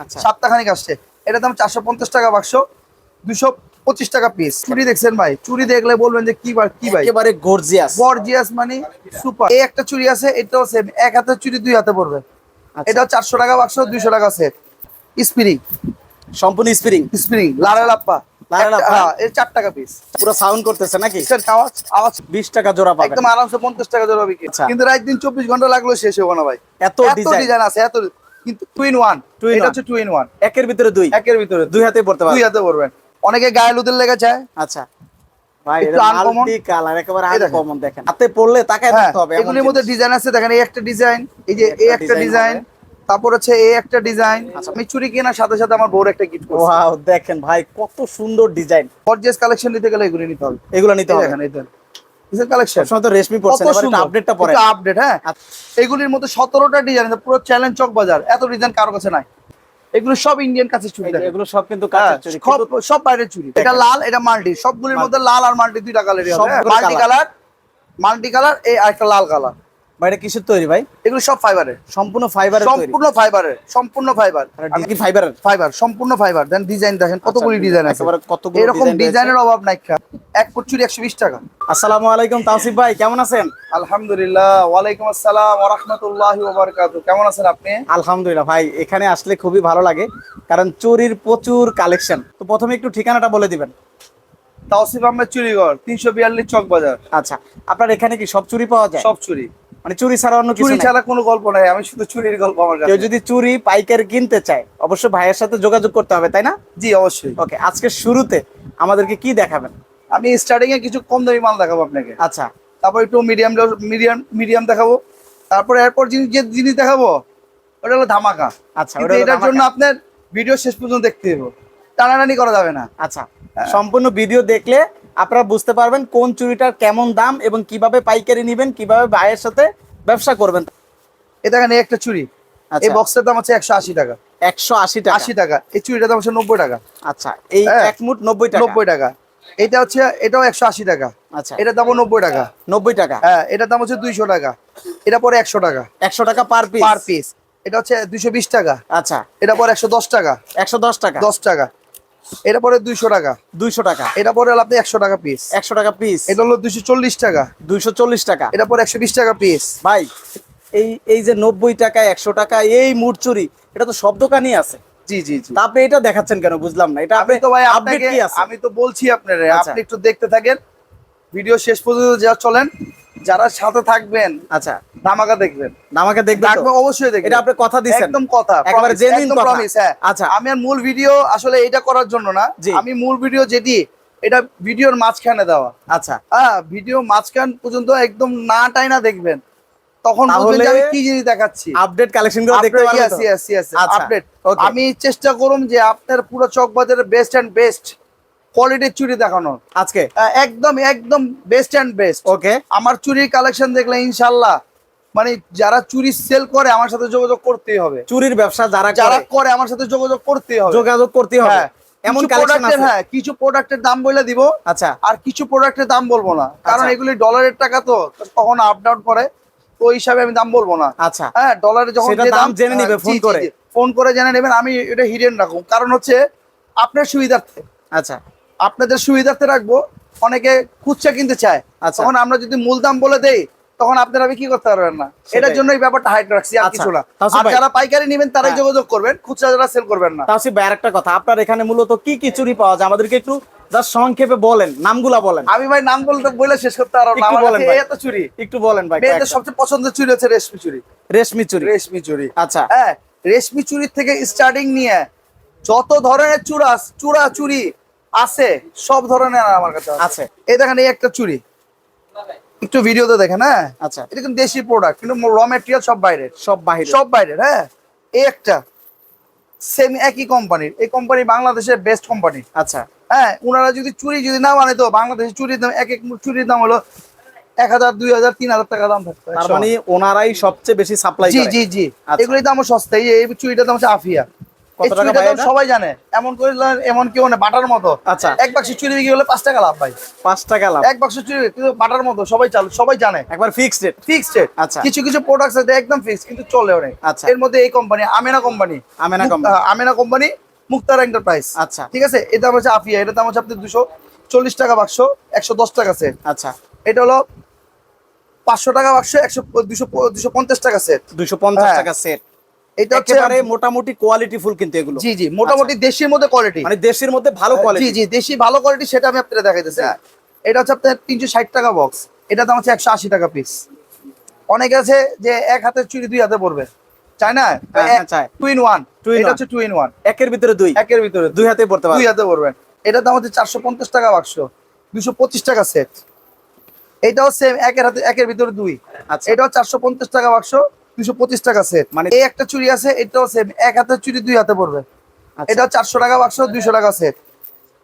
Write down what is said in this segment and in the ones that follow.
আচ্ছা। সাতটাখানিক আসছে। এটার দাম চারশো পঞ্চাশ টাকা বাক্স দুশো পঁচিশ টাকা পিস চুরি দেখছেন ভাই? চুরি দেখলে বলবেন যে কি ভাই কি ভাই? একেবারে গর্জিয়াস গর্জিয়াস মানে সুপার এই একটা চুরি আছে এটাও সেম এক হাতের চুরি দুই হাতে পড়বে। আচ্ছা। এটাও চারশো টাকা বাক্স দুইশো টাকা সেট স্প্রিং সম্পূর্ণ স্প্রিং স্প্রিং লারা লাপ্পা। লারা একটা- লাপ্পা? এর চার টাকা পিস পুরো সাউন্ড করতেছে নাকি? আওয়াজ আওয়াজ বিশ টাকা জোড়া একদম আরামসে পঞ্চাশ টাকা জোড়া বিক্রি। আচ্ছা। কিন্তু রাত দিন চব্বিশ ঘণ্টা লাগল শেষ হব না ভাই। এত এত ডিজাইন ডিজাইন আছে এত কিন্তু টুইন ওয়ান এটা। হচ্ছে টুইন ওয়ান একের ভিতরে দুই। একের ভিতরে দুই। হাতে পড়তে দুই হাতে পড়বেন অনেকে গায়ে লুদের লেগে আচ্ছা। ভাই একটু মাল্টি কালার একেবারে আনকমন দেখেন। হাতে পড়লে তাকায় হ্যাঁ হবে এগুলির মধ্যে ডিজাইন আছে। দেখেন এই একটা ডিজাইন এই যে একটা এই একটা ডিজাইন তারপর হচ্ছে এই একটা ডিজাইন আচ্ছা। আমি চুরি কেনার সাথে সাথে আমার বউর একটা গিফট করছি। ওয়াও দেখেন ভাই কত সুন্দর ডিজাইন গর্জিয়াস কালেকশন নিতে গেলে এগুলি নিতে হবে। এগুলো নিতে হবে। দেখেন। এই কালেকশন সবসময় তো রেশমি পড়ছেন এবার আপডেটটা পরে আপডেট হ্যাঁ। এগুলির মধ্যে সতেরোটা ডিজাইন পুরো চ্যালেঞ্জ চক বাজার। এত ডিজাইন কারও কাছে নাই। এগুলো সব ইন্ডিয়ান কাছে চুরি। এগুলো সব কিন্তু হ্যাঁ, সব বাইরের চুরি এটা লাল এটা মাল্টি। সবগুলির মধ্যে লাল আর মাল্টি দুইটা কালারই হবে মাল্টি কালার মাল্টি কালার এই আরেকটা লাল কালার বাইরে কিসের তৈরি ভাই? এগুলো সব ফাইবারের সম্পূর্ণ ফাইবারের সম্পূর্ণ ফাইবারের সম্পূর্ণ ফাইবার কি ফাইবারের ফাইবার সম্পূর্ণ ফাইবার দেন ডিজাইন দেখেন কতগুলি ডিজাইন আছে। আচ্ছা, একেবারে কতগুলো এরকম ডিজাইনের অভাব নাই এক ফুট চুরি একশো বিশ টাকা। আসসালামু আলাইকুম তাওসিফ ভাই কেমন আছেন? আলহামদুলিল্লাহ ওয়ালাইকুম আসসালাম ওরহমতুল্লাহ ওবরকাতু কেমন আছেন আপনি? আলহামদুলিল্লাহ ভাই এখানে আসলে খুবই ভালো লাগে কারণ চুরির প্রচুর কালেকশন তো প্রথমে একটু ঠিকানাটা বলে দিবেন। তাওসিফ আহমেদ চুরিগড় তিনশো বিয়াল্লিশ চক বাজার আচ্ছা আপনার এখানে কি সব চুরি পাওয়া যায়? সব চুরি। মানে চুরি ছাড়া অন্য কিছু চুরি ছাড়া কোনো গল্প নাই আমি শুধু চুরির গল্প আমার কেউ কাছে যদি চুরি পাইকারি কিনতে চায় অবশ্যই ভাইয়ের সাথে যোগাযোগ করতে হবে তাই না? জি অবশ্যই। ওকে আজকে শুরুতে আমাদেরকে কি দেখাবেন? আমি স্টার্টিং এ কিছু কম দামি মাল দেখাবো আপনাকে। আচ্ছা। তারপর একটু মিডিয়াম মিডিয়াম মিডিয়াম দেখাবো। তারপর এরপর জিনিস যে জিনিস দেখাবো ওটা হলো ধামাকা। আচ্ছা এটার জন্য আপনার ভিডিও শেষ পর্যন্ত দেখতে হবে টানাটানি করা যাবে না। আচ্ছা সম্পূর্ণ ভিডিও দেখলে আপনারা বুঝতে পারবেন কোন চুরিটার কেমন দাম এবং কীভাবে পাইকারি নেবেন কীভাবে ভাইয়ের সাথে ব্যবসা করবেন। এ দেখেন একটা চুরি এই আচ্ছা। বক্সের দাম হচ্ছে একশো আশি টাকা। একশো আশি টাকা। আশি টাকা। এই চুরিটার দাম হচ্ছে নব্বই টাকা। আচ্ছা এই হ্যাঁ। এক মুঠ নব্বই টাকা। নব্বই টাকা। এটা হচ্ছে এটাও একশো আশি টাকা। আচ্ছা। এটার দামও নব্বই টাকা। নব্বই টাকা। হ্যাঁ এটার দাম হচ্ছে দুইশো টাকা। এটা পরে একশো টাকা। একশো টাকা পার পিস পার পিস এটা হচ্ছে দুইশো বিশ টাকা। আচ্ছা। এটা পরে একশো দশ টাকা। একশো দশ টাকা। দশ টাকা। এটা পরে দুইশো টাকা। দুইশো টাকা। এটা পরে আপনি একশো টাকা পিস একশো টাকা পিস এটা হলো দুইশো চল্লিশ টাকা। দুইশো চল্লিশ টাকা। এটা পরে একশো বিশ টাকা পিস ভাই এই এই যে নব্বই টাকা একশো টাকা এই মুঠ চুরি এটা তো সব দোকানই আছে। জি জি জি। আপনি এটা দেখাচ্ছেন কেন? বুঝলাম না। এটা আমি আপনি তো ভাই আপডেট আপনাকে কি আছে? আমি তো বলছি আপনারা আচ্ছা। আপনি একটু দেখতে থাকেন। ভিডিও শেষ পর্যন্ত যা চলেন। যারা সাথে থাকবেন আচ্ছা। ধামাকা দেখবেন। আমাকে দেখবে তো? থাকবে অবশ্যই দেখবেন। এটা আপনি কথা দিচ্ছেন একদম কথা একেবারে কথা। promise, হ্যাঁ। আচ্ছা। আমি আর মূল ভিডিও আসলে এটা করার জন্য না। আমি মূল ভিডিও যেটি এটা ভিডিওর মাঝখানে দেওয়া। আচ্ছা। হ্যাঁ ভিডিও মাঝখান পর্যন্ত একদম না টাইনা দেখবেন। তখন বুঝবেন আমি কি জিনিস দেখাচ্ছি। আপডেট কালেকশনগুলো দেখতে পারবেন yes, আচ্ছা। আমি চেষ্টা করুম যে আপনার পুরো চকবাজারের বেস্ট অ্যান্ড বেস্ট কোয়ালিটির চুড়ি দেখানো আজকে? একদম একদম বেস্ট অ্যান্ড বেস্ট ওকে আমার চুরির কালেকশন দেখলে ইনশাল্লাহ মানে যারা চুরি সেল করে আমার সাথে যোগাযোগ করতেই হবে। চুরির ব্যবসা যারা যারা করে আমার সাথে যোগাযোগ করতেই হবে। যোগাযোগ করতে হবে। হ্যাঁ এমন কিছু কালেকশন প্রোডাক্টের আছে? হ্যাঁ কিছু প্রোডাক্টের দাম বলে দিব। আচ্ছা। আর কিছু প্রোডাক্টের দাম বলব না। কারণ আচ্ছা। এগুলি ডলারের টাকা তো কখনো আপ ডাউন করে তো ওই হিসাবে আমি দাম বলব না। আচ্ছা। হ্যাঁ ডলারে যখন দাম জেনে নিবে ফোন করে। ফোন করে জেনে নেবেন। আমি এটা হিডেন রাখব। কারণ হচ্ছে আপনার সুবিধার্থে। আচ্ছা। আপনাদের সুবিধার্থে রাখব। অনেকে খুচরা কিনতে চায়। আচ্ছা। তখন আমরা যদি মূল দাম বলে দেই তখন আপনারা কি করতে পারবেন না। এটার জন্য এই ব্যাপারটা হাইট রাখছি আর আচ্ছা। কিছু না। আর যারা পাইকারি নেবেন তারাই হ্যাঁ। যোগাযোগ করবেন। খুচরা যারা সেল করবেন না। তাহলে ভাই আরেকটা কথা। আপনার এখানে মূলত কি কি চুরি পাওয়া যায়? আমাদেরকে একটু জাস্ট সংক্ষেপে বলেন। নামগুলা বলেন। আমি ভাই নাম বলতে বলে শেষ করতে পারব না বলেন। এত চুরি। একটু বলেন ভাই মেয়েদের কয়েকটা। সবচেয়ে পছন্দের চুরি হচ্ছে রেশমি চুরি। রেশমি চুরি। রেশমি চুরি। আচ্ছা। হ্যাঁ রেশমি চুরির থেকে স্টার্টিং নিয়ে যত ধরনের চূড়া চূড়া চুরি আছে সব ধরনের আমার কাছে আছে। এই দেখেন এই একটা চুরি একটু ভিডিওতে দেখেন হ্যাঁ? আচ্ছা। এটা কিন্তু দেশি প্রোডাক্ট কিন্তু র মেটেরিয়াল সব বাইরের। সব বাইরে সব বাইরের হ্যাঁ? এই একটা সেম একই কোম্পানির এই কোম্পানি বাংলাদেশের বেস্ট কোম্পানি আচ্ছা। হ্যাঁ ওনারা যদি চুরি যদি না মানে তো বাংলাদেশের চুরির দাম এক এক চুরির দাম হলো এক হাজার দুই হাজার তিন হাজার টাকা দাম থাকতো। তার মানে ওনারাই সবচেয়ে বেশি সাপ্লাই জি জি জি। আচ্ছা। এগুলির দামও সস্তা এই চুরিটার দাম হচ্ছে আফিয়া। কত টাকা ভাই সবাই জানে। এমন করে এমন কেউ না বাটার মতো। আচ্ছা। এক বাক্স চুরি বিক্রি হলে পাঁচ টাকা লাভ ভাই। পাঁচ টাকা লাভ। এক বাক্স চুরি কিন্তু বাটার মতো সবাই চাল সবাই জানে। একবার ফিক্সড রেট ফিক্সড রেট আচ্ছা। কিছু কিছু প্রোডাক্ট আছে একদম ফিক্স কিন্তু চলে অনেক। আচ্ছা। এর মধ্যে এই company Amena company Amena company Mukhtar enterprise আচ্ছা। ঠিক আছে? এটা দাম হচ্ছে আফিয়া এটা দাম হচ্ছে আপনি দুশো চল্লিশ টাকা বাক্স একশো দশ টাকা সেট আচ্ছা। এটা হলো পাঁচশো টাকা বাক্স একশো দুশো দুশো পঞ্চাশ টাকা সেট দুশো পঞ্চাশ হ্যাঁ। টাকা সেট এটা হচ্ছে একেবারে মোটামুটি কোয়ালিটি ফুল কিন্তু এগুলো। জি জি মোটামুটি দেশের মধ্যে কোয়ালিটি মানে দেশের মধ্যে ভালো কোয়ালিটি জি দেশি ভালো কোয়ালিটি সেটা আমি আপনাদের দেখাইতেছি। হ্যাঁ। এটা হচ্ছে আপনার তিনশো ষাট টাকা বক্স এটা দাম হচ্ছে একশো আশি টাকা পিস অনেকে আছে যে এক হাতের চুরি দুই হাতে পড়বে চায় না? হ্যাঁ, হ্যাঁ, টু ইন ওয়ান এটা হচ্ছে টু ইন ওয়ান একের ভিতরে দুই। একের ভিতরে দুই। হাতে পড়তে দুই হাতে পড়বেন এটার দাম হচ্ছে চারশো পঞ্চাশ টাকা বাক্স দুশো পঁচিশ টাকা সেট এটাও সেম একের হাতে একের ভিতরে দুই। আচ্ছা। এটাও চারশো পঞ্চাশ টাকা বাক্স দুশো পঁচিশ টাকা সেট মানে এই একটা চুরি আছে এটাও সেম এক হাতের চুরি দুই হাতে পড়বে। আচ্ছা। এটা চারশো টাকা বাক্স দুইশো টাকা সেট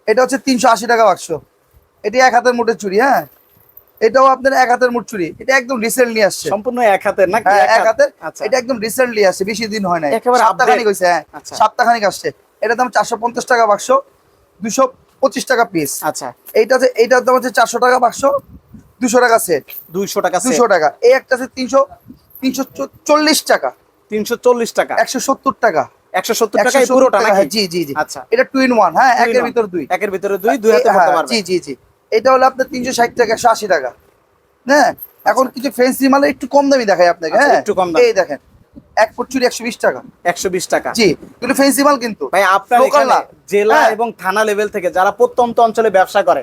এটা হচ্ছে তিনশো আশি টাকা বাক্স। এটি এক হাতের মুঠের চুরি হ্যাঁ? এটাও আপনার এক হাতের মুঠ চুরি এটা একদম রিসেন্টলি আসছে। সম্পূর্ণ এক হাতের নাকি হ্যাঁ এক হাতের। আচ্ছা। এটা একদম রিসেন্টলি আসছে বেশি দিন হয় না সপ্তাহখানিক। হয়েছে হ্যাঁ। আচ্ছা। সপ্তাহখানিক আসছে। এটা দাম চারশো পঞ্চাশ টাকা বাক্স দুশো পঁচিশ টাকা পিস আচ্ছা। এইটা হচ্ছে এইটার দাম হচ্ছে চারশো টাকা বাক্স দুশো টাকা সেট দুইশো টাকা দুশো টাকা। এই একটা আছে তিনশো তিনশো চল্লিশ টাকা। তিনশো চল্লিশ টাকা। একশো সত্তর টাকা। একশো সত্তর টাকা পুরোটা হ্যাঁ, জি জি জি। আচ্ছা। এটা টু ইন ওয়ান হ্যাঁ একের one। দুই। একের ভিতরে দুই দুই হাতে হ্যাঁ, জি জি জি। এটা হলো আপনার তিনশো ষাট টাকা একশো আশি টাকা। হ্যাঁ এখন কিছু ফেন্সি মালে একটু কম দামি দেখাই আপনাকে আচ্ছা, হ্যাঁ? একটু কম দামি। এই দেখেন এক ফুট চুরি একশো বিশ টাকা। একশো বিশ টাকা। জি কিন্তু ফেন্সি মাল কিন্তু। ভাই আপনার এখানে। জেলা হ্যাঁ। এবং থানা লেভেল থেকে যারা প্রত্যন্ত অঞ্চলে ব্যবসা করে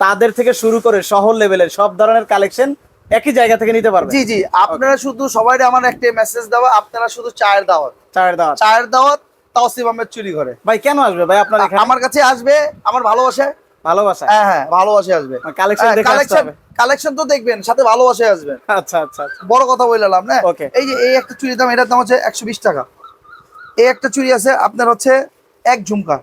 তাদের থেকে শুরু করে শহর লেভেলের সব ধরনের কালেকশন একই জায়গা থেকে নিতে পারবে জি জি আপনারা শুধু সবাই আমার একটা মেসেজ দেওয়া আপনারা শুধু চায়ের দাওয়াত। চায়ের দাওয়াত। চায়ের দাওয়াত তাওসিফ আহমেদ চুরি করে। ভাই কেন আসবে? ভাই আপনার এখানে? আমার কাছে আসবে আমার ভালোবাসে। ভালোবাসা? হ্যাঁ হ্যাঁ ভালোবাসে আসবে। কালেকশন কালেকশন কালেকশন তো দেখবেন সাথে ভালোবাসে আসবেন আচ্ছা আচ্ছা আচ্ছা। বড় কথা বললাম না Okay. এই যে এই একটা চুরির দাম এটার দাম হচ্ছে একশো বিশ টাকা। এই একটা চুরি আছে আপনার হচ্ছে এক ঝুমকা।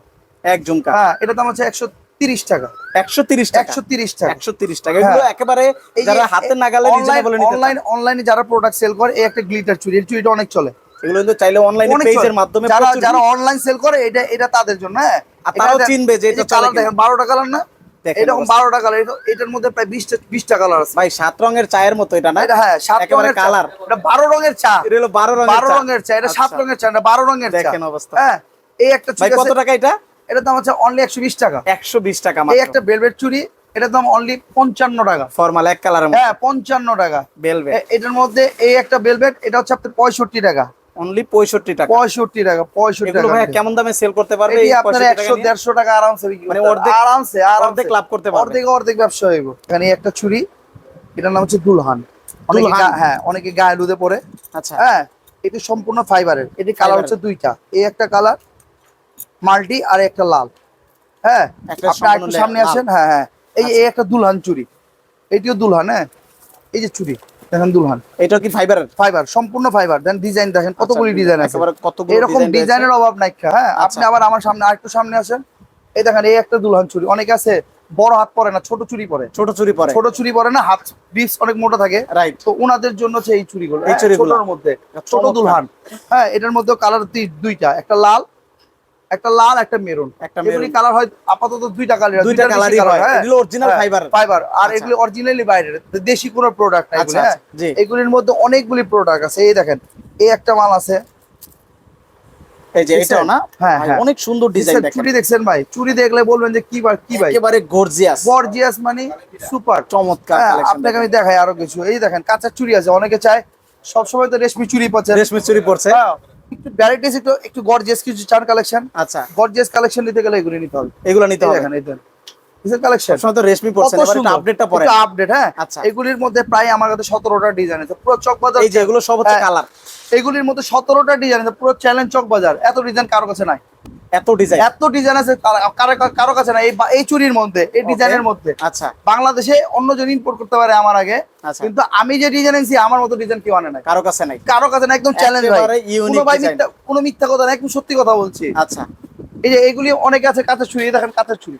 এক ঝুমকা। হ্যাঁ এটার দাম হচ্ছে একশো তিরিশ টাকা। একশো তিরিশ টাকা। একশো তিরিশ টাকা। একশো তিরিশ টাকা। এগুলো হ্যাঁ। একেবারে যারা হাতে নাগালে অনলাইন নিতে অনলাইন অনলাইনে যারা প্রোডাক্ট সেল করে এই একটা গ্লিটার চুরি। এই চুরিটা অনেক চলে। এগুলো কিন্তু চাইলে অনলাইনে পেজের মাধ্যমে যারা যারা অনলাইন সেল করে এটা এটা তাদের জন্য হ্যাঁ। আর তারাও চিনবে যে এটা চলে কালার। দেখেন বারোটা কালার না? এরকম অবস্থা। বারোটা কালার এটার মধ্যে প্রায় বিশটা বিশটা কালার আছে। ভাই সাত রঙের চায়ের মতো এটা না? এটা হ্যাঁ সাত রঙের কালার এটা বারো রঙের চা। এটা হলো বারো রঙের বারো চা। রঙের চা। এটা সাত আচ্ছা। রঙের চা এটা বারো রঙের চা। দেখেন অবস্থা। হ্যাঁ এই একটা ভাই কত টাকা এটা? এটার দাম হচ্ছে অনলি একশো বিশ টাকা। একশো বিশ টাকা এই একটা ভেলভেট চুরি এটার দাম অনলি পঞ্চান্ন টাকা। ফর্মাল এক মধ্যে। হ্যাঁ পঞ্চান্ন টাকা। বেলভেট এটার মধ্যে এই একটা ভেলভেট এটা হচ্ছে আপনার পঁয়ষট্টি টাকা। অনলি পঁয়ষট্টি টাকা। পঁয়ষট্টি টাকা পঁয়ষট্টি এগুলো টাকা ভাই কেমন দামে সেল করতে পারবে? এই আপনার 65 টাকা একশো দেড়শো টাকা আরামসে বিক্রি মানে অর্ধেক- আরামসে আরামসে। অর্ধেক লাভ করতে পারবে। অর্ধেক অর্ধেক ব্যবসা হইব। এখানে একটা চুরি এটার নাম হচ্ছে দুলহান। অনেকে হ্যাঁ অনেকে গায়ে লুদে পরে। আচ্ছা। হ্যাঁ এটি সম্পূর্ণ ফাইবারের এটি কালার হচ্ছে দুইটা। এই একটা কালার মাল্টি আর একটা লাল। হ্যাঁ? একটু সামনে আসেন। হ্যাঁ হ্যাঁ। এই এই একটা দুলহান চুরি। এটিও দুলহান হ্যাঁ? এই যে চুরি দেখেন দুলহান। এটা কি ফাইবারের ফাইবার সম্পূর্ণ ফাইবার দেন ডিজাইন দেখেন কতগুলি ডিজাইন আছে। আচ্ছা, এরকম ডিজাইনের অভাব নাই হ্যাঁ? আপনি আচ্ছা। আবার আমার সামনে আরেকটু সামনে আসেন। এই দেখেন এই একটা দুলহান চুরি। অনেক আছে বড় হাত পরে না ছোট চুরি পরে। ছোট চুরি পরে। ছোট চুরি পরে না হাত বিপস অনেক মোটা থাকে। রাইট তো ওনাদের জন্য হচ্ছে এই চুরিগুলো। এই হ্যাঁ, চুড়িগুলো। মধ্যে। ছোট দুলহান। হ্যাঁ এটার মধ্যে কালার দুইটা। একটা লাল একটা লাল একটা মেরুন। একটা মেরুন। কালার হয় আপাতত দুইটা কালার দুইটা কালারই হয়। এগুলো অরিজিনাল ফাইবার ফাইবার আর আচ্ছা। এগুলি অরিজিনালি বাইরের। দেশি কোনো প্রোডাক্ট না আচ্ছা, এগুলি হ্যাঁ? আচ্ছা। এগুলির মধ্যে অনেকগুলি প্রোডাক্ট আছে। এই দেখেন এই একটা মাল আছে। এই যে এটাও না? হ্যাঁ, হ্যাঁ। অনেক সুন্দর ডিজাইন দেখেন চুরি দেখছেন ভাই? চুরি দেখলে বলবেন যে কি ভাই কি ভাই? একেবারে গর্জিয়াস গর্জিয়াস মানে সুপার চমৎকার হ্যাঁ, কালেকশন আপনাকে আমি দেখাই আরও কিছু। এই দেখেন কাঁচা চুরি আছে। অনেকে চায় সবসময় তো রেশমি চুরি পাচ্ছে রেশমি চুরি পড়ছে হ্যাঁ, একটু ভ্যারাইটিস একটু একটু গর্জিয়াস কিছু চান কালেকশন আচ্ছা। গর্জিয়াস কালেকশন নিতে গেলে এগুলো নিতে হবে। এগুলো নিতে হবে। এখানে দেখেন। কালেকশন তো রেশমি পড়ছে এবার একটু আপডেটটা পরে। আপডেট হ্যাঁ। আচ্ছা। এগুলির মধ্যে প্রায় আমার কাছে সতেরোটা ডিজাইন আছে। পুরো চক বাজার এই যে এগুলো সব হচ্ছে হ্যাঁ। কালার এগুলির মধ্যে সতেরোটা ডিজাইন আছে পুরো চ্যালেঞ্জ চক বাজার। এত ডিজাইন কারও কাছে নাই। এত ডিজাইন এত ডিজাইন আছে কারও কাছে নাই। এই চুরির মধ্যে এই ডিজাইনের মধ্যে। আচ্ছা। বাংলাদেশে অন্যজন ইম্পোর্ট করতে পারে আমার আগে আচ্ছা। কিন্তু আমি যে ডিজাইন এনেছি আমার মতো ডিজাইন কেউ আনে নাই। কারও কাছে নাই। কারও কাছে না একদম চ্যালেঞ্জ ভাই। কোনো মিথ্যা কথা না একদম সত্যি কথা বলছি। আচ্ছা। এই যে এগুলি অনেকে আছে কাঁচের চুরি দেখেন কাঁচের চুরি।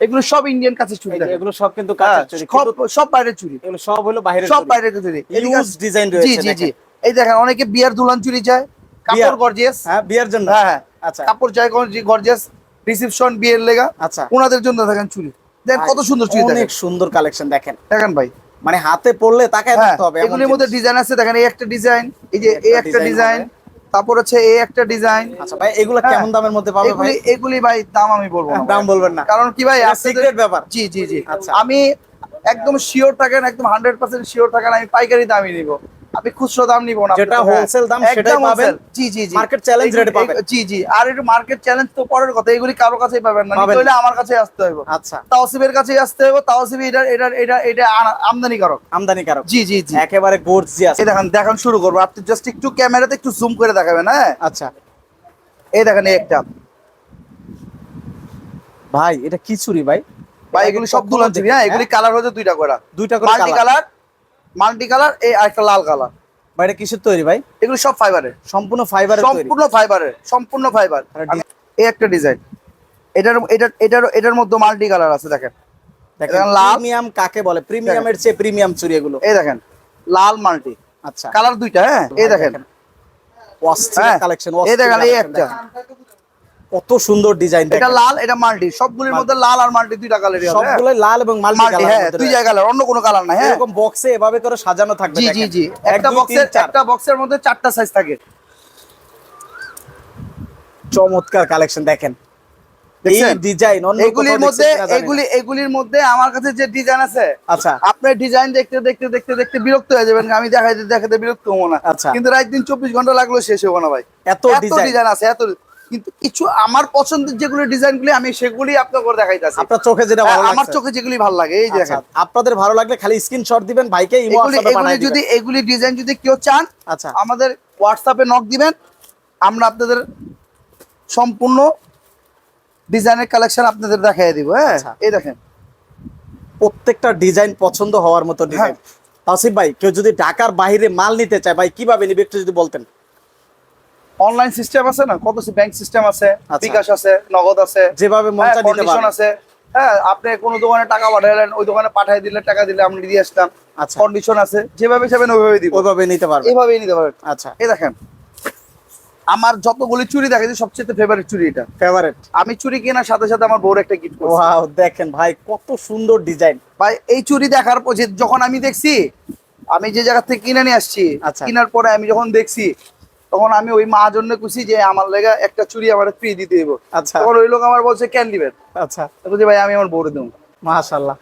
এগুলো সব ইন্ডিয়ান কাঁচের চুরি এগুলো সব কিন্তু হ্যাঁ, সব বাইরের চুরি। এগুলো সব হলো বাইরের সব। বাইরের চুরি। Huge আছে- design জি জি জি। এই দেখেন অনেকে বিয়ার দুলান চুরি চায় কাপড়? গর্জিয়াস হ্যাঁ বিয়ার জন্য। হ্যাঁ হ্যাঁ। আচ্ছা। কাপড় চাই গর্জিয়াস রিসেপশন বিয়ের লেগা। আচ্ছা। ওনাদের জন্য দেখেন চুরি দেখেন কত সুন্দর চুরি অনেক সুন্দর কালেকশন দেখেন। দেখেন ভাই। মানে হাতে পড়লে তাকায় হ্যাঁ দেখতে হবে এগুলির মধ্যে ডিজাইন আছে দেখেন এই একটা ডিজাইন এই যে এই একটা ডিজাইন তারপর হচ্ছে এই একটা ডিজাইন আচ্ছা ভাই এগুলো হ্যাঁ। কেমন দামের মধ্যে পাবে ভাই? এগুলি ভাই দাম আমি বলব না দাম বলবেন না। কারণ কি ভাই আপনাদের- ব্যাপার। জি জি জি। আচ্ছা। আমি একদম শিওর টাকান একদম হান্ড্রেড পার্সেন্ট শিওর টাকান আমি পাইকারি দামই নিব। আমি খুচরো দাম নিব না যেটা তো- হ্যাঁ, দাম সেটাই পাবেন। জি জি জি। challenge এগুলি- rate পাবেন। জি জি। আর একটু মার্কেট চ্যালেঞ্জ তো পরের কথা এগুলি কারও কাছেই পাবেন না। পাবেন। নিতে হলে না। আমার কাছে আসতে হবে আচ্ছা। তাওসিফের কাছেই আসতে হবে তাওসিফ এটা এটা এটা এটা আনা- আমদানি কারক আমদানি কারক জি জি জি। একেবারে গর্জিয়াস এই দেখেন দেখান শুরু করব। আপনি জাস্ট একটু ক্যামেরাতে একটু জুম করে দেখাবেন হ্যাঁ? আচ্ছা। এই দেখেন এই একটা। ভাই এটা কি চুরি ভাই? ভাই এগুলি সব দুলান চুরি হ্যাঁ? এগুলি কালার হচ্ছে দুইটা করে। দুইটা করে মাল্টি কালার মাল্টি কালার এই আরেকটা লাল কালার। ভাই এটা কিসের তৈরি ভাই? এগুলো সব ফাইবারের সম্পূর্ণ ফাইবারের সম্পূর্ণ ফাইবারের সম্পূর্ণ ফাইবার এই একটা ডিজাইন। এটার এটার এটার এটার মধ্যে মাল্টি কালার আছে দেখেন। দেখেন লাল- প্রিমিয়াম কাকে বলে? প্রিমিয়ামের চেয়ে প্রিমিয়াম চুরি এগুলো। এই দেখেন লাল মাল্টি। আচ্ছা। কালার দুইটা হ্যাঁ? এই দেখেন। অস্থির হ্যাঁ? কালেকশন এই দেখেন এই একটা। কত সুন্দর ডিজাইন এটা লাল এটা মাল্টি। সবগুলির মধ্যে লাল আর মাল্টি দুইটা কালারই হবে হ্যাঁ? সবগুলো লাল এবং মাল্টি মাল্টি হ্যাঁ দুই কালার জায়গা কালার অন্য কোনো কালার নাই হ্যাঁ। এরকম বক্সে এভাবে করে সাজানো থাকবে জি জি জি। একটা বক্সের একটা বক্সের মধ্যে চারটা সাইজ থাকে। চমৎকার কালেকশন দেখেন। ডিজাইন এগুলির মধ্যে না। এগুলি এগুলির মধ্যে আমার কাছে যে ডিজাইন আছে আচ্ছা। আপনার ডিজাইন দেখতে দেখতে দেখতে দেখতে বিরক্ত হয়ে যাবেন। আমি দেখাইতে দেখাতে বিরক্ত হব না। আচ্ছা। কিন্তু রাত দিন চব্বিশ ঘণ্টা লাগল শেষ হব না ভাই। এত ডিজাইন আছে এত কিন্তু কিছু আমার পছন্দের যেগুলো ডিজাইন গুলি আমি সেগুলি আপনাকে দেখাইতেছি। আপনার চোখে যেটা ভালো আমার চোখে যেগুলি ভালো লাগে এই যে আচ্ছা, দেখেন। আপনাদের ভালো লাগলে খালি স্ক্রিনশট দিবেন ভাইকে এগুলি যদি এগুলি ডিজাইন যদি কেউ চান আচ্ছা। আমাদের হোয়াটসঅ্যাপে নক দিবেন। আমরা আপনাদের সম্পূর্ণ ডিজাইনের কালেকশন আপনাদের দেখাই দিব হ্যাঁ? আচ্ছা। এই দেখেন। প্রত্যেকটা ডিজাইন পছন্দ হওয়ার মতো ডিজাইন হ্যাঁ। তাসিফ ভাই কেউ যদি ঢাকার বাইরে মাল নিতে চায় ভাই কীভাবে নিবে একটু যদি বলতেন? অনলাইন সিস্টেম আছে না? কত ব্যাংক সিস্টেম আছে? আচ্ছা। বিকাশ আছে নগদ আছে। যেভাবে মন হ্যাঁ, চায় আছে। হ্যাঁ আপনি কোনো দোকানে টাকা পাঠালেন ওই দোকানে পাঠিয়ে দিলে টাকা দিলে আমরা দিয়ে আসতাম। আচ্ছা। কন্ডিশন আছে। যেভাবে ওইভাবে দিব। ওইভাবে নিতে পারবেন এইভাবেই নিতে পারবেন আচ্ছা। এই দেখেন আমার যতগুলি চুরি দেখেছি সবচেয়ে ফেভারিট চুরি এটা। ফেভারিট আমি চুরি কেনার সাথে সাথে আমার বউর একটা গিফট করছি। ওয়াও দেখেন ভাই কত সুন্দর ডিজাইন ভাই এই চুরি দেখার পর যে- যখন আমি দেখছি আমি যে জায়গা থেকে কিনে নিয়ে আসছি আচ্ছা। কেনার পরে আমি যখন দেখছি তখন আমি ওই মা জন্য খুশি যে আমার লেগা একটা চুরি আমার ফ্রি দিতে দেবো আচ্ছা। তখন ওই লোক আমার বলছে কেন দিবেন আচ্ছা। বলছে ভাই আমি আমার বউরে দেবো। মাশাআল্লাহ।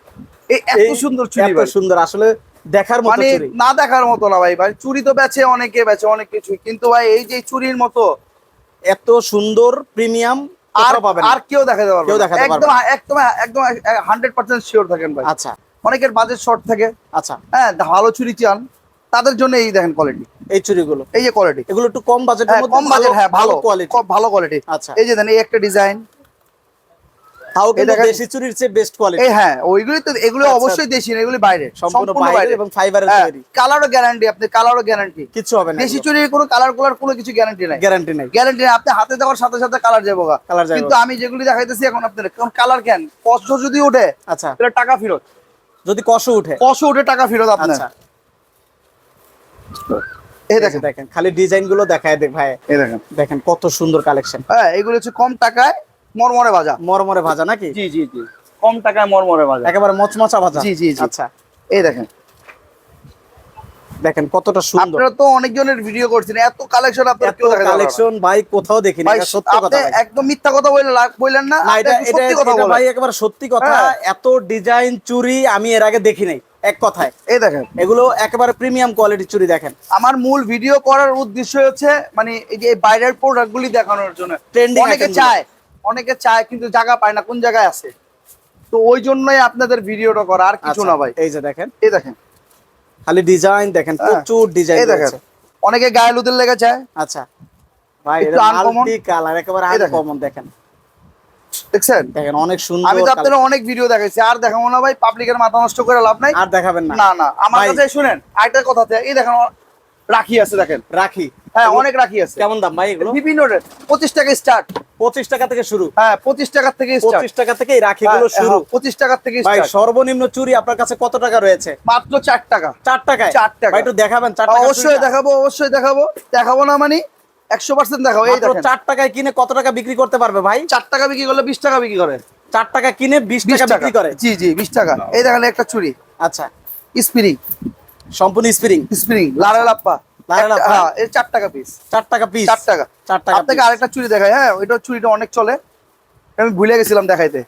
এই এত সুন্দর চুরি এত ভাই। সুন্দর আসলে দেখার মতো মানে না দেখার মতো না ভাই। ভাই চুরি তো বেচে অনেকে বেচে অনেক কিছু কিন্তু ভাই এই যে চুরির মতো এত সুন্দর প্রিমিয়াম আর পাবেন আর কেউ দেখাতে পারবে কেউ। দেখাতে পারবে একদম একদম একদম হান্ড্রেড পার্সেন্ট শিওর থাকেন ভাই। আচ্ছা। অনেকের বাজেট শর্ট থাকে। আচ্ছা। হ্যাঁ ভালো চুরি চান। তাদের জন্য এই দেখেন কোয়ালিটি এই চুরিগুলো এই যে কোয়ালিটি এগুলো একটু কম বাজেটের হ্যাঁ মধ্যে কম বাজেট হ্যাঁ ভালো কোয়ালিটি খুব ভালো কোয়ালিটি আচ্ছা। এই যে দেন এই একটা ডিজাইন তাও কিন্তু দেশি চুরির চেয়ে বেস্ট কোয়ালিটি এই হ্যাঁ ওইগুলি তো এগুলো আচ্ছা। অবশ্যই দেশি না এগুলি বাইরে সম্পূর্ণ বাইরে এবং ফাইবারের তৈরি। কালারও গ্যারান্টি আপনি কালারও গ্যারান্টি কিছু হবে না দেশি চুরির কোনো কালার কোলার কোনো কিছু গ্যারান্টি নাই। গ্যারান্টি নেই। গ্যারান্টি আপনি হাতে দেওয়ার সাথে সাথে কালার যাব। কালার যাবে কিন্তু আমি যেগুলি দেখাইতেছি এখন আপনার কোন কালার কেন কষ্ট যদি ওঠে আচ্ছা। তাহলে টাকা ফেরত। যদি কষ উঠে। কষ্ট উঠে টাকা ফেরত আপনার। আচ্ছা। এই দেখেন। দেখেন খালি ডিজাইনগুলো দেখায় দেখ ভাই। এই দেখেন। দেখেন কত সুন্দর কালেকশন। হ্যাঁ এগুলো হচ্ছে কম টাকায় মরমরে ভাজা। মরমরে ভাজা নাকি? জি জি জি। কম টাকায় মরমরে ভাজা। একেবারে মচমচা ভাজা। জি, জি, জি। আচ্ছা। এই দেখেন। দেখেন কতটা সুন্দর। আপনারা তো অনেকজনের ভিডিও করছেন এত কালেকশন আপনারা কেউ দেখাতে কালেকশন ভাই কোথাও দেখিনি এটা সত্য কথা আপনি একদম মিথ্যা কথা না এটা এটা সত্যি কথা ভাই একেবারে সত্যি কথা হ্যাঁ। এত ডিজাইন চুরি আমি এর আগে দেখি নাই। এক কথায়। এই দেখেন। এগুলো একেবারে প্রিমিয়াম কোয়ালিটি চুরি দেখেন। আমার মূল ভিডিও করার উদ্দেশ্য হচ্ছে মানে এই যে বাইরের প্রোডাক্ট গুলি দেখানোর জন্য। Trending অনেকে চায় অনেকে চায় কিন্তু জায়গা পায় না কোন জায়গায় আছে? তো ওই জন্যই আপনাদের ভিডিওটা করা আর কিছু আচ্ছা, না ভাই। এই যে দেখেন। এই দেখেন। খালি ডিজাইন দেখেন হ্যাঁ। প্রচুর ডিজাইন এই দেখেন। অনেকে গায়ে লুদের লেগে চায় আচ্ছা। ভাই এটা। মাল্টি কালার একেবারে আনকমন দেখেন। দেখছেন? দেখেন অনেক সুন্দর আমি তো আপনাদের অনেক ভিডিও দেখাইছি। আর দেখাবো না ভাই পাবলিকের মাথা নষ্ট করে লাভ নাই। আর দেখাবেন না। না না। আমার কাছে শুনেন আরেকটা কথা এই দেখেন রাখি আছে দেখেন। রাখি। হ্যাঁ অনেক রাখি আছে। কেমন দাম ভাই এগুলো? বিভিন্ন রেট পঁচিশ টাকা স্টার্ট থেকে শুরু। হ্যাঁ থেকে স্টার্ট টাকা থেকে রাখিগুলো শুরু। পঁচিশ টাকার থেকে ভাই সর্বনিম্ন চুরি আপনার কাছে কত টাকা রয়েছে? মাত্র চার টাকা। চার টাকায়? চার টাকা। ভাই একটু দেখাবেন টাকা অবশ্যই দেখাবো অবশ্যই দেখাবো। দেখাবো না মানে একশো পার্সেন্ট দেখাও এই মাত্র চার টাকায় কিনে কত টাকা বিক্রি করতে পারবে ভাই? চার টাকা বিক্রি করলে বিশ টাকা বিক্রি করে। চার টাকা কিনে বিশ টাকা বিক্রি করে? জি জি বিশ টাকা। এই দেখেন একটা চুড়ি আচ্ছা। স্প্রিং। সম্পূর্ণ স্প্রিং। স্প্রিং লারা লাপ্পা। লারা একটা- লাপ্পা? হ্যাঁ এর চার টাকা পিস চার টাকা পিস চার টাকা। চার টাকা piece। আরেকটা চুড়ি দেখাই হ্যাঁ ওইটা চুড়িটা অনেক চলে। আমি ভুলে গেছিলাম দেখাইতে।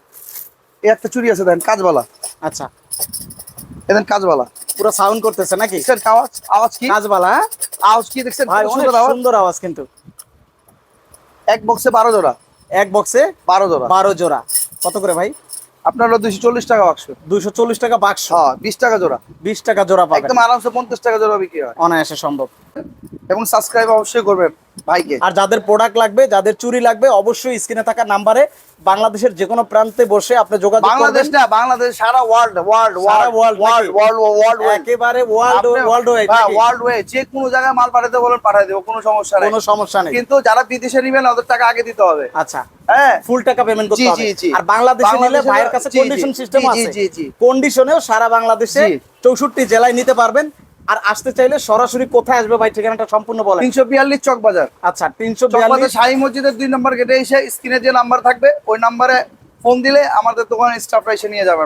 এই একটা চুরি আছে দেখেন কাজবালা। আচ্ছা। এদেন কাজবালা। পুরো সাউন্ড করতেছে নাকি? আওয়াজ আওয়াজ কি? কাজবালা হ্যাঁ? আওয়াজ কি দেখছেন? সুন্দর আওয়াজ। সুন্দর আওয়াজ কিন্তু। এক বক্সে বারো জোড়া। এক বক্সে বারো জোড়া। বারো জোড়া। কত করে ভাই? আপনার হলো দুশো চল্লিশ টাকা বাক্স দুইশো চল্লিশ টাকা বাক্স হ্যাঁ বিশ টাকা জোড়া। বিশ টাকা জোড়া পাবেন। একদম আরামসে পঞ্চাশ টাকা জোড়া বিক্রি হয়। অনায়াসে সম্ভব। এবং সাবস্ক্রাইব অবশ্যই করবেন। ভাইকে আর যাদের প্রোডাক্ট লাগবে যাদের চুরি লাগবে অবশ্যই স্ক্রিনে থাকা নাম্বারে বাংলাদেশের যে কোনো প্রান্তে বসে আপনি যোগাযোগ বাংলাদেশ না বাংলাদেশ সারা ওয়ার্ল্ড ওয়ার্ল্ড সারা ওয়ার্ল্ড ওয়ার্ল্ড ওয়ার্ল্ড ওয়ার্ল্ড একেবারে world world wide world way যে কোনো জায়গায় মাল পাঠাতে বলেন পাঠাই দেবো কোনো সমস্যা নেই। কোনো সমস্যা নেই। কিন্তু যারা বিদেশে নিবেন ওদের টাকা আগে দিতে হবে। আচ্ছা। হ্যাঁ। ফুল টাকা পেমেন্ট করতে হবে। আর বাংলাদেশে নিলে ভাইয়ের কাছে কন্ডিশন সিস্টেম আছে। জি, জি। কন্ডিশনেও সারা বাংলাদেশে। চৌষট্টি জেলায় নিতে পারবেন। আর আসতে চাইলে সরাসরি কোথায় আসবে ভাই? ঠিকানাটা সম্পূর্ণ বলেন। তিনশো বিয়াল্লিশ চক বাজার। আচ্ছা তিনশো বিয়াল্লিশ শাহী মসজিদের দুই নম্বর গেটে এসে স্ক্রিনে যে নাম্বার থাকবে ওই নাম্বারে ফোন দিলে আমাদের দোকানের স্টাফরা এসে নিয়ে যাবে।